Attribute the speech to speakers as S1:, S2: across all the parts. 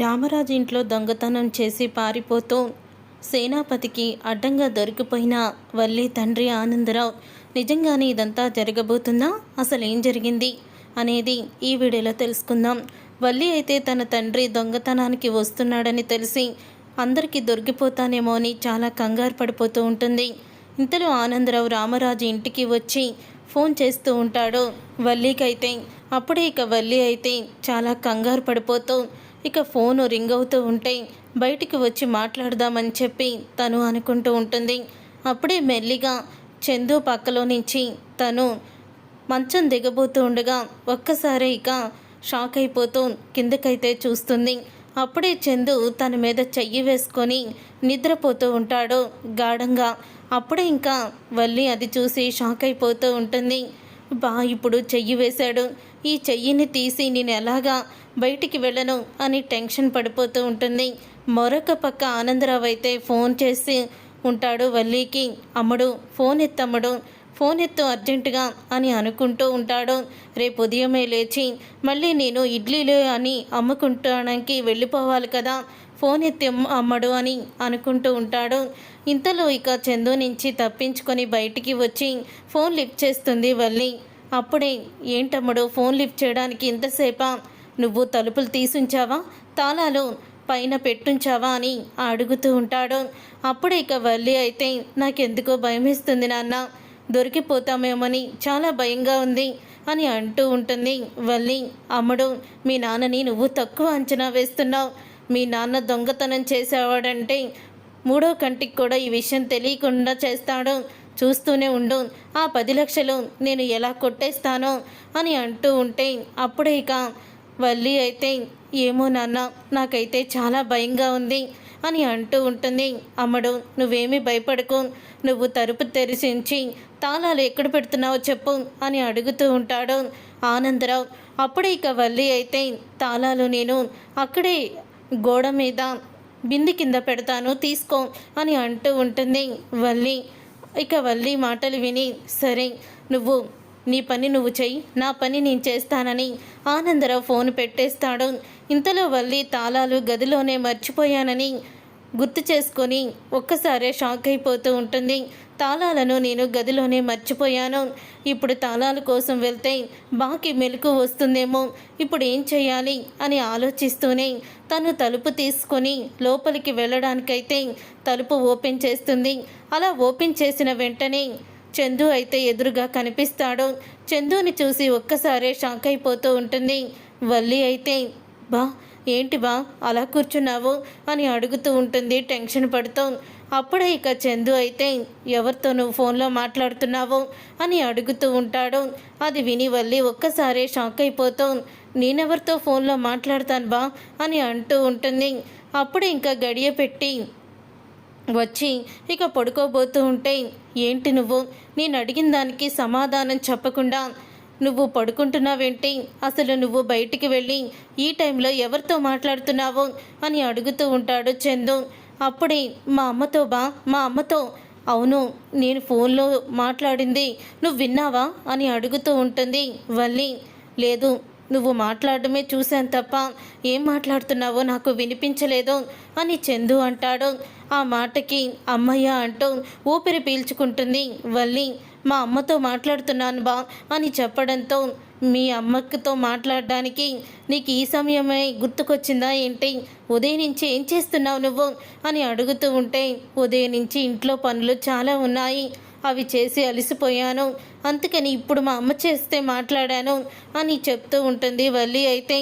S1: రామరాజు ఇంట్లో దొంగతనం చేసి పారిపోతూ సేనాపతికి అడ్డంగా దొరికిపోయిన వల్లి తండ్రి ఆనందరావు నిజంగానే ఇదంతా జరగబోతుందా? అసలు ఏం జరిగింది? అనేది ఈ వీడియోలో తెలుసుకుందాం. వల్లి అయితే తన తండ్రి దొంగతనానికి వస్తున్నాడని తెలిసి అందరికీ దొరికిపోతానేమో అని చాలా కంగారు పడిపోతూ ఉంటుంది. ఇంతలో ఆనందరావు రామరాజు ఇంటికి వచ్చి ఫోన్ చేస్తూ ఉంటాడు. వల్లికైతే అప్పుడే ఇక వల్లి అయితే చాలా కంగారు పడిపోతూ ఇక ఫోన్ రింగ్ అవుతూ ఉంటే బయటికి వచ్చి మాట్లాడదామని చెప్పి తను అనుకుంటూ ఉంటుంది. అప్పుడే మెల్లిగా చందు పక్కలో నుంచి తను మంచం దిగబోతూ ఉండగా ఒక్కసారి ఇక షాక్ అయిపోతూ కిందకైతే చూస్తుంది. అప్పుడే చందు తన మీద చెయ్యి వేసుకొని నిద్రపోతూ ఉంటాడు గాఢంగా. అప్పుడే ఇంకా వల్లి అది చూసి షాక్ అయిపోతూ ఉంటుంది. బా ఇప్పుడు చెయ్యి వేశాడు. ఈ చెయ్యిని తీసి నేను ఎలాగా బయటికి వెళ్ళను అని టెన్షన్ పడిపోతూ ఉంటుంది. మరొక పక్క ఆనందరావు అయితే ఫోన్ చేసి ఉంటాడు వల్లీకి అమ్ముడు ఫోన్ ఎత్తమ్ముడు ఫోన్ ఎత్తు అర్జెంటుగా అని అనుకుంటూ ఉంటాడు. రేపు ఉదయమే లేచి మళ్ళీ నేను ఇడ్లీలు అని అమ్ముకుంటానికి వెళ్ళిపోవాలి కదా ఫోన్ ఎత్తి అమ్మడు అని అనుకుంటూ ఉంటాడు. ఇంతలో ఇక చందు నుంచి తప్పించుకొని బయటికి వచ్చి ఫోన్ లిఫ్ట్ చేస్తుంది వల్లి. అప్పుడే ఏంటమ్ముడు ఫోన్ లిఫ్ట్ చేయడానికి ఇంతసేపా? నువ్వు తలుపులు తీసుంచావా? తాళాలు పైన పెట్టుంచావా? అని అడుగుతూ ఉంటాడు. అప్పుడే ఇక వల్లి అయితే నాకెందుకో భయమేస్తుంది నాన్న. దొరికిపోతామేమని చాలా భయంగా ఉంది అని అంటూ ఉంటుంది వల్లి. అమ్మడు మీ నాన్నని నువ్వు తక్కువ అంచనా వేస్తున్నావు. మీ నాన్న దొంగతనం చేసేవాడంటే మూడో కంటికి కూడా ఈ విషయం తెలియకుండా చేస్తాడు చూస్తూనే ఉండు. ఆ పది లక్షలు నేను ఎలా కొట్టేస్తానో అని అంటూ ఉంటే అప్పుడే ఇక వల్లి అయితే ఏమో నాన్న నాకైతే చాలా భయంగా ఉంది అని అంటూ ఉంటుంది. అమ్మడు నువ్వేమీ భయపడకు. నువ్వు తలుపు తెరిచించి తాళాలు ఎక్కడ పెడుతున్నావో చెప్పు అని అడుగుతూ ఉంటాడు ఆనందరావు. అప్పుడే ఇక వల్లి అయితే తాళాలు నేను అక్కడే గోడ మీద బింది కింద పెడతాను తీసుకో అని అంటూ ఉంటుంది వల్లి. ఇక వల్లి మాటలు విని సరే నువ్వు నీ పని నువ్వు చెయ్యి నా పని నేను చేస్తానని ఆనందరావు ఫోన్ పెట్టేస్తాడు. ఇంతలో వల్లి తాళాలు గదిలోనే మర్చిపోయానని గుర్తు చేసుకొని ఒక్కసారే షాక్ అయిపోతూ ఉంటుంది. తాళాలను నేను గదిలోనే మర్చిపోయాను. ఇప్పుడు తాళాల కోసం వెళ్తే బాకి మెలకు వస్తుందేమో. ఇప్పుడు ఏం చేయాలి? అని ఆలోచిస్తూనే తను తలుపు తీసుకొని లోపలికి వెళ్ళడానికైతే తలుపు ఓపెన్ చేస్తుంది. అలా ఓపెన్ చేసిన వెంటనే చందు అయితే ఎదురుగా కనిపిస్తాడు. చందుని చూసి ఒక్కసారే షాక్ అయిపోతూ ఉంటుంది. వల్లి అయితే బా ఏంటి బా అలా కూర్చున్నావు అని అడుగుతూ ఉంటుంది టెన్షన్ పడుతూ. అప్పుడే ఇక చందు అయితే ఎవరితో నువ్వు ఫోన్లో మాట్లాడుతున్నావు అని అడుగుతూ ఉంటాడు. అది విని వల్లి ఒక్కసారే షాక్ అయిపోతూ నేనెవరితో ఫోన్లో మాట్లాడతాను బా అని అంటూ ఉంటుంది. అప్పుడు ఇంకా గడియ పెట్టి వచ్చి ఇక పడుకోబోతూ ఉంటే ఏంటి నువ్వు? నేను అడిగిన దానికి సమాధానం చెప్పకుండా నువ్వు పడుకుంటున్నావేంటి? అసలు నువ్వు బయటికి వెళ్ళి ఈ టైంలో ఎవరితో మాట్లాడుతున్నావు? అని అడుగుతూ ఉంటాడు చందు. అప్పుడే మా అమ్మతో బా మా అమ్మతో అవును నేను ఫోన్లో మాట్లాడింది. నువ్వు విన్నావా? అని అడుగుతూ ఉంటుంది వల్లి. లేదు నువ్వు మాట్లాడడమే చూశాను తప్ప ఏం మాట్లాడుతున్నావో నాకు వినిపించలేదు అని చందు అంటాడు. ఆ మాటకి అమ్మయ్య అంటూ ఊపిరి పీల్చుకుంటుంది. వల్లి మా అమ్మతో మాట్లాడుతున్నాను బా అని చెప్పడంతో మీ అమ్మతో మాట్లాడడానికి నీకు ఈ సమయమే గుర్తుకొచ్చిందా ఏంటి? ఉదయం నుంచి ఏం చేస్తున్నావు నువ్వు? అని అడుగుతూ ఉంటే ఉదయం నుంచి ఇంట్లో పనులు చాలా ఉన్నాయి. అవి చేసి అలసిపోయాను. అందుకని ఇప్పుడు మా అమ్మ చేస్తే మాట్లాడాను అని చెప్తూ ఉంటుంది. వల్లి అయితే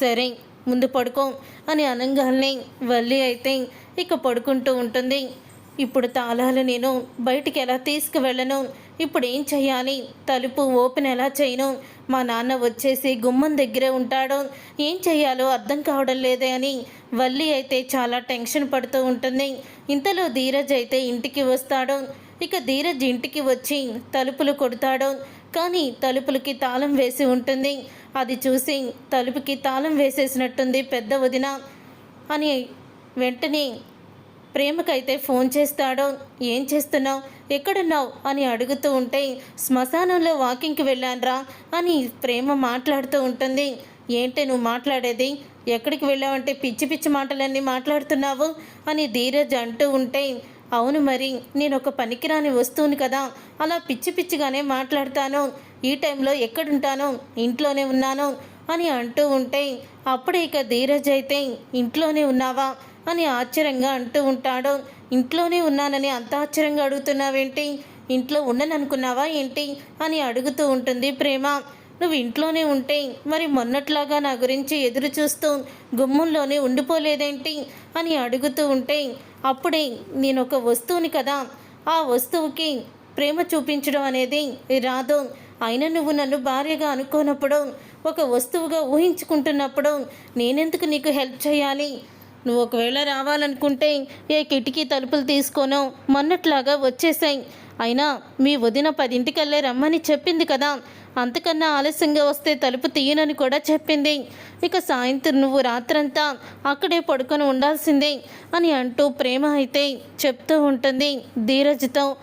S1: సరే ముందు పడుకో అని అనగానే వల్లి అయితే ఇక పడుకుంటూ ఉంటుంది. ఇప్పుడు తాళాలు నేను బయటికి ఎలా తీసుకువెళ్ళను? ఇప్పుడు ఏం చేయాలి తలుపు ఓపెన్ ఎలా చేయను? మా నాన్న వచ్చేసి గుమ్మం దగ్గరే ఉంటాడు. ఏం చేయాలో అర్థం కావడం లేదే అని వల్లి అయితే చాలా టెన్షన్ పడుతూ ఉంటుంది. ఇంతలో ధీరజ్ అయితే ఇంటికి వస్తాడు. ఇక ధీరజ్ ఇంటికి వచ్చి తలుపులు కొడతాడు. కానీ తలుపులకి తాళం వేసి ఉంటుంది. అది చూసి తలుపుకి తాళం వేసేసినట్టుంది పెద్ద వదిన. అని వెంటనే ప్రేమకైతే ఫోన్ చేస్తాడు. ఏం చేస్తున్నావు? ఎక్కడున్నావు? అని అడుగుతూ ఉంటే శ్మశానంలో వాకింగ్కి వెళ్ళానురా అని ప్రేమ మాట్లాడుతూ ఉంటుంది. ఏంటి నువ్వు మాట్లాడేది? ఎక్కడికి వెళ్ళావంటే పిచ్చి పిచ్చి మాటలన్నీ మాట్లాడుతున్నావు? అని ధీరజ్ అంటూ ఉంటే అవును మరి నేను ఒక పనికిరాని వస్తువుని కదా అలా పిచ్చి పిచ్చిగానే మాట్లాడతాను. ఈ టైంలో ఎక్కడుంటాను? ఇంట్లోనే ఉన్నాను అని అంటూ ఉంటే అప్పుడే ఇక ధీరజ్ అయితే ఇంట్లోనే ఉన్నావా? అని ఆశ్చర్యంగా అంటూ ఉంటాడు. ఇంట్లోనే ఉన్నానని అంత ఆశ్చర్యంగా అడుగుతున్నావేంటి? ఇంట్లో ఉండననుకున్నావా ఏంటి? అని అడుగుతూ ఉంటుంది ప్రేమ. నువ్వు ఇంట్లోనే ఉంటే మరి మొన్నట్లాగా నా గురించి ఎదురు చూస్తూ గుమ్మంలోనే ఉండిపోలేదేంటి? అని అడుగుతూ ఉంటే అప్పుడే నేను ఒక వస్తువుని కదా ఆ వస్తువుకి ప్రేమ చూపించడం అనేది రాదు. అయినా నువ్వు నన్ను భార్యగా అనుకోనప్పుడు ఒక వస్తువుగా ఊహించుకుంటున్నప్పుడు నేనెందుకు నీకు హెల్ప్ చేయాలి? నువ్వు ఒకవేళ రావాలనుకుంటే ఏ కిటికీ తలుపులు తీసుకోను మొన్నట్లాగా వచ్చేసాయి. అయినా మీ వదిన పదింటికల్లే రమ్మని చెప్పింది కదా. అంతకన్నా ఆలస్యంగా వస్తే తలుపు తీయనని కూడా చెప్పింది. ఇక సాయంత్రం నువ్వు రాత్రంతా అక్కడే పడుకొని ఉండాల్సిందే అని అంటూ ప్రేమ అయితే చెప్తూ ఉంటుంది ధీరజ్తో.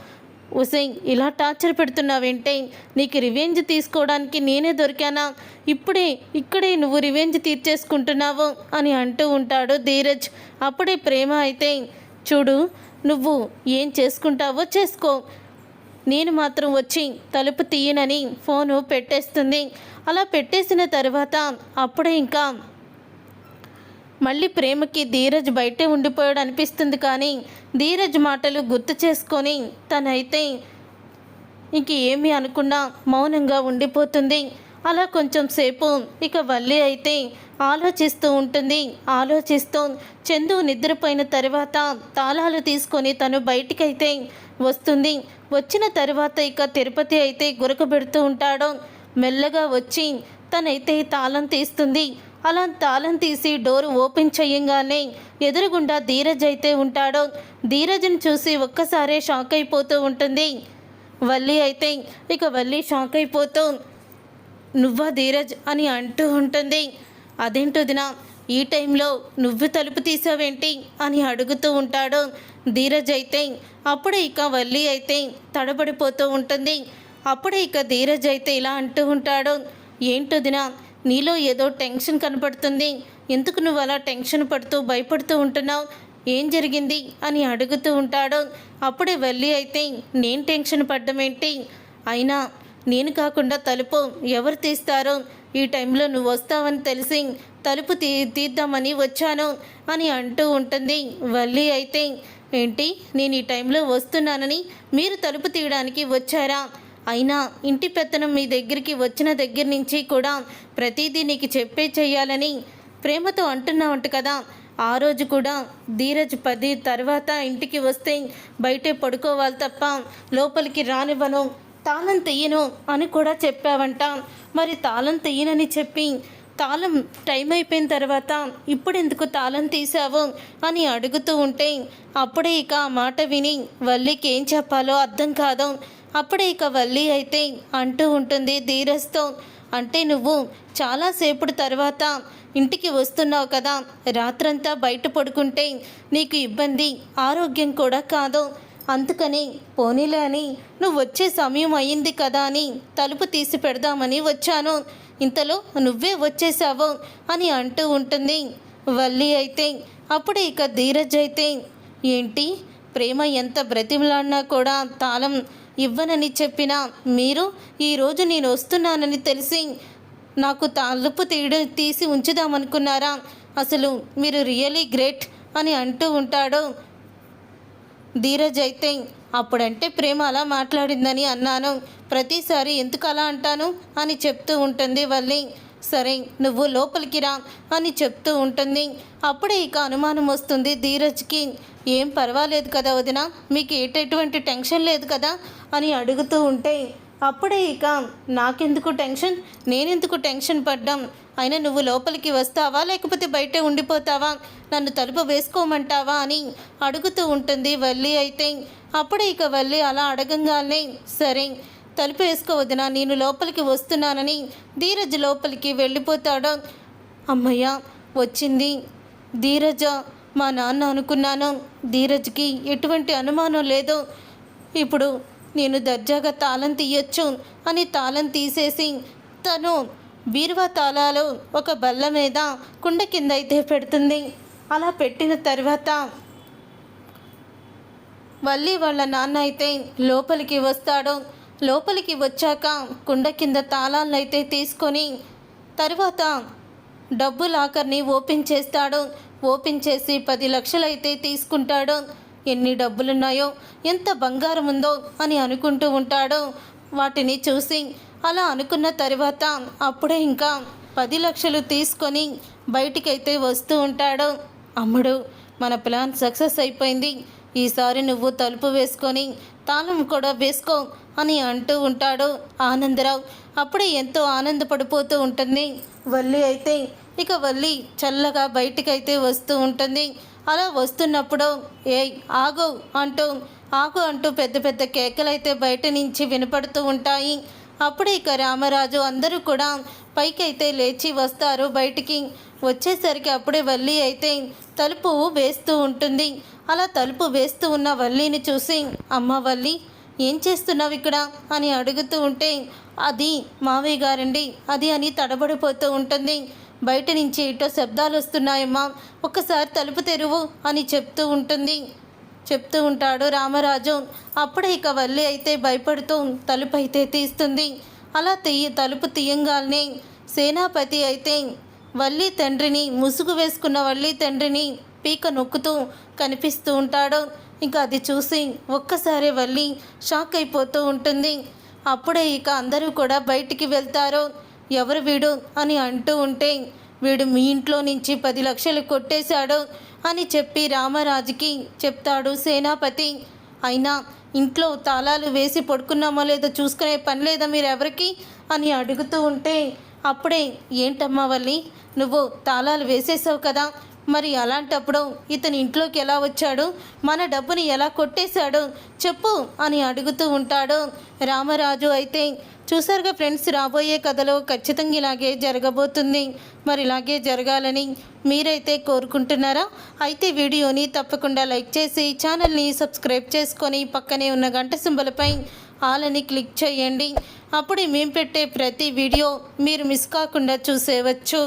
S1: ఉసై ఇలా టార్చర్ పెడుతున్నావేంటే? నీకు రివెంజ్ తీసుకోవడానికి నేనే దొరికానా? ఇప్పుడే ఇక్కడే నువ్వు రివెంజ్ తీర్చేసుకుంటున్నావు అని అంటూ ఉంటాడు ధీరజ్. అప్పుడే ప్రేమ అయితే చూడు నువ్వు ఏం చేసుకుంటావో చేసుకో. నేను మాత్రం వచ్చి తలుపు తీయనని ఫోను పెట్టేస్తుంది. అలా పెట్టేసిన తర్వాత అప్పుడే ఇంకా మళ్ళీ ప్రేమకి ధీరజ్ బయటే ఉండిపోయాడు అనిపిస్తుంది కానీ ధీరజ్ మాటలు గుర్తు చేసుకొని తనైతే ఇంక ఏమి అనకుండా మౌనంగా ఉండిపోతుంది. అలా కొంచెం సేపు ఇక వల్లి అయితే ఆలోచిస్తూ ఉంటుంది. ఆలోచిస్తూ చందు నిద్రపోయిన తర్వాత తాళాలు తీసుకొని తను బయటికైతే వస్తుంది. వచ్చిన తర్వాత ఇక తిరుపతి అయితే గురకబెడుతూ ఉంటాడు. మెల్లగా వచ్చి తనైతే తాళం తీస్తుంది. అలా తాళం తీసి డోర్ ఓపెన్ చేయంగానే ఎదురుగుండా ధీరజ్ అయితే ఉంటాడు. ధీరజ్ని చూసి ఒక్కసారే షాక్ అయిపోతూ ఉంటుంది. వల్లి అయితే ఇక వల్లి షాక్ అయిపోతూ నువ్వా ధీరజ్? అని అంటూ ఉంటుంది. అదేంటో దినా ఈ టైంలో నువ్వు తలుపు తీసావేంటి? అని అడుగుతూ ఉంటాడు. ధీరజ్ అయితే అప్పుడే ఇక వల్లి అయితే తడబడిపోతూ ఉంటుంది. అప్పుడే ఇక ధీరజ్ అయితే ఇలా అంటూ ఉంటాడు ఏంటొదినా నీలో ఏదో టెన్షన్ కనపడుతుంది. ఎందుకు నువ్వు అలా టెన్షన్ పడుతూ భయపడుతూ ఉంటున్నావు? ఏం జరిగింది? అని అడుగుతూ ఉంటాడు. అప్పుడే వెళ్ళి అయితే నేను టెన్షన్ పడ్డమేంటి అయినా నేను కాకుండా తలుపు ఎవరు తీస్తారో? ఈ టైంలో నువ్వు వస్తావని తెలిసి తలుపు తీ తీద్దామని వచ్చాను అని అంటూ ఉంటుంది. వల్లి అయితే ఏంటి? నేను ఈ టైంలో వస్తున్నానని మీరు తలుపు తీయడానికి వచ్చారా? అయినా ఇంటి పెత్తనం మీ దగ్గరికి వచ్చిన దగ్గర నుంచి కూడా ప్రతిదీ నీకు చెప్పే చెయ్యాలని ప్రేమతో అంటున్నావంట కదా. ఆ రోజు కూడా ధీరజ్ పది తర్వాత ఇంటికి వస్తే బయటే పడుకోవాలి తప్ప లోపలికి రానివ్వను. తాళం తీయను అని కూడా చెప్పావంట. మరి తాళం తీయనని చెప్పి తాళం టైం అయిపోయిన తర్వాత ఇప్పుడు ఎందుకు తాళం తీసావు అని అడుగుతూ ఉంటే అప్పుడే ఇక ఆ మాట విని వల్లికి ఏం చెప్పాలో అర్థం కాదు. అప్పుడే ఇక వల్లి అయితే అంటూ ఉంటుంది ధీరస్తో అంటే నువ్వు చాలాసేపుడు తర్వాత ఇంటికి వస్తున్నావు కదా రాత్రంతా బయట పడుకుంటే నీకు ఇబ్బంది ఆరోగ్యం కూడా కాదు. అందుకని పోనీలే అని నువ్వు వచ్చే సమయం అయ్యింది కదా అని తలుపు తీసి పెడదామని వచ్చాను. ఇంతలో నువ్వే వచ్చేసావు అని అంటూ ఉంటుంది వల్లి అయితే. అప్పుడే ఇక ధీరజ్ అయితే ఏంటి? ప్రేమ ఎంత బ్రతిమలాడినా కూడా తాళం ఇవ్వనని చెప్పినా మీరు ఈరోజు నేను వస్తున్నానని తెలిసి నాకు తలుపు తీయడం తీసి ఉంచుదామనుకున్నారా? అసలు మీరు రియలీ గ్రేట్ అని అంటూ ఉంటాడు ధీరజ్ అయితే అప్పుడంటే ప్రేమ అలా మాట్లాడిందని అన్నాను. ప్రతిసారి ఎందుకు అలా అంటాను? అని చెప్తూ ఉంటుంది వల్లి. సరే నువ్వు లోపలికి రా అని చెప్తూ ఉంటుంది. అప్పుడే ఇక అనుమానం వస్తుంది ధీరజ్కి. ఏం పర్వాలేదు కదా వదిన మీకు ఎటువంటి టెన్షన్ లేదు కదా? అని అడుగుతూ ఉంటే అప్పుడే ఇక నాకెందుకు టెన్షన్? నేనెందుకు టెన్షన్ పడ్డాం? అయినా నువ్వు లోపలికి వస్తావా? లేకపోతే బయటే ఉండిపోతావా? నన్ను తలుపు వేసుకోమంటావా అని అడుగుతూ ఉంటుంది వల్లి అయితే. అప్పుడే ఇక వల్లి అలా అడగంగానే సరే తలుపు వేసుకోవద్దునా నేను లోపలికి వస్తున్నానని ధీరజ్ లోపలికి వెళ్ళిపోతాడు. అమ్మయ్య వచ్చింది. ధీరజ మా నాన్న అనుకున్నాను. ధీరజ్కి ఎటువంటి అనుమానం లేదు. ఇప్పుడు నేను దర్జాగా తాళం తీయొచ్చు అని తాళం తీసేసి తను బీరువా తాళాలు ఒక బల్ల మీద కుండ కింద అయితే పెడుతుంది. అలా పెట్టిన తర్వాత వల్లి వాళ్ళ నాన్న అయితే లోపలికి వస్తాడు. లోపలికి వచ్చాక కుండ కింద తాళాలను అయితే తీసుకొని తర్వాత డబ్బు లాకర్ని ఓపెన్ చేస్తాడు. ఓపెన్ చేసి పది లక్షలు అయితే తీసుకుంటాడు. ఎన్ని డబ్బులున్నాయో ఎంత బంగారం ఉందో అని అనుకుంటూ ఉంటాడు. వాటిని చూసి అలా అనుకున్న తర్వాత అప్పుడే ఇంకా పది లక్షలు తీసుకొని బయటికైతే వస్తూ ఉంటాడు. అమ్ముడు మన ప్లాన్ సక్సెస్ అయిపోయింది. ఈసారి నువ్వు తలుపు వేసుకొని తాళం కూడా వేసుకో అని అంటూ ఉంటాడు ఆనందరావు. అప్పుడే ఎంతో ఆనందపడిపోతూ ఉంటుంది. వల్లి అయితే ఇక వల్లి చల్లగా బయటికైతే వస్తూ ఉంటుంది. అలా వస్తున్నప్పుడు ఏ ఆగు అంటూ ఆగు అంటూ పెద్ద పెద్ద కేకలైతే బయట నుంచి వినపడుతూ ఉంటాయి. అప్పుడే ఇక రామరాజు అందరూ కూడా పైకైతే లేచి వస్తారు. బయటికి వచ్చేసరికి అప్పుడే వల్లి అయితే తలుపు వేస్తూ ఉంటుంది. అలా తలుపు వేస్తూ ఉన్న వల్లిని చూసి అమ్మ వల్లి ఏం చేస్తున్నావు ఇక్కడ? అని అడుగుతూ ఉంటే అది మావయ్య గారండి అది అని తడబడిపోతూ ఉంటుంది. బయట నుంచి ఏటో శబ్దాలు వస్తున్నాయమ్మా. ఒక్కసారి తలుపు తెరువు అని చెప్తూ ఉంటుంది. చెప్తూ ఉంటాడు రామరాజు. అప్పుడే ఇక వల్లి అయితే భయపడుతూ తలుపు అయితే తీస్తుంది. అలా తీయ తలుపు తీయంగానే సేనాపతి అయితే వల్లి తండ్రిని ముసుగు వేసుకున్న వల్లి తండ్రిని పీక నొక్కుతూ కనిపిస్తూ ఉంటాడు. ఇంకా అది చూసి ఒక్కసారి వల్లి షాక్ అయిపోతూ ఉంటుంది. అప్పుడే ఇక అందరూ కూడా బయటికి వెళ్తారు. ఎవరు వీడు అని అంటూ ఉంటే వీడు మీ ఇంట్లో నుంచి పది లక్షలు కొట్టేశాడు అని చెప్పి రామరాజుకి చెప్తాడు సేనాపతి. అయినా ఇంట్లో తాళాలు వేసి పడుకున్నామో లేదో చూసుకునే పని లేదా మీరు ఎవరికి అని అడుగుతూ ఉంటే అప్పుడే ఏంటమ్మా వల్లి నువ్వు తాళాలు వేసేసావు కదా మరి అలాంటప్పుడు ఇతని ఇంట్లోకి ఎలా వచ్చాడు? మన డబ్బుని ఎలా కొట్టేశాడు? చెప్పు అని అడుగుతూ ఉంటాడు రామరాజు అయితే. చూసారుగా ఫ్రెండ్స్ రాబోయే కథలో ఖచ్చితంగా ఇలాగే జరగబోతుంది. మరి ఇలాగే జరగాలని మీరైతే కోరుకుంటున్నారా? అయితే వీడియోని తప్పకుండా లైక్ చేసి ఛానల్ని సబ్స్క్రైబ్ చేసుకొని పక్కనే ఉన్న గంట సింబలపై ఆల్ అని క్లిక్ చేయండి. అప్పుడు మేము పెట్టే ప్రతి వీడియో మీరు మిస్ కాకుండా చూసేవచ్చు.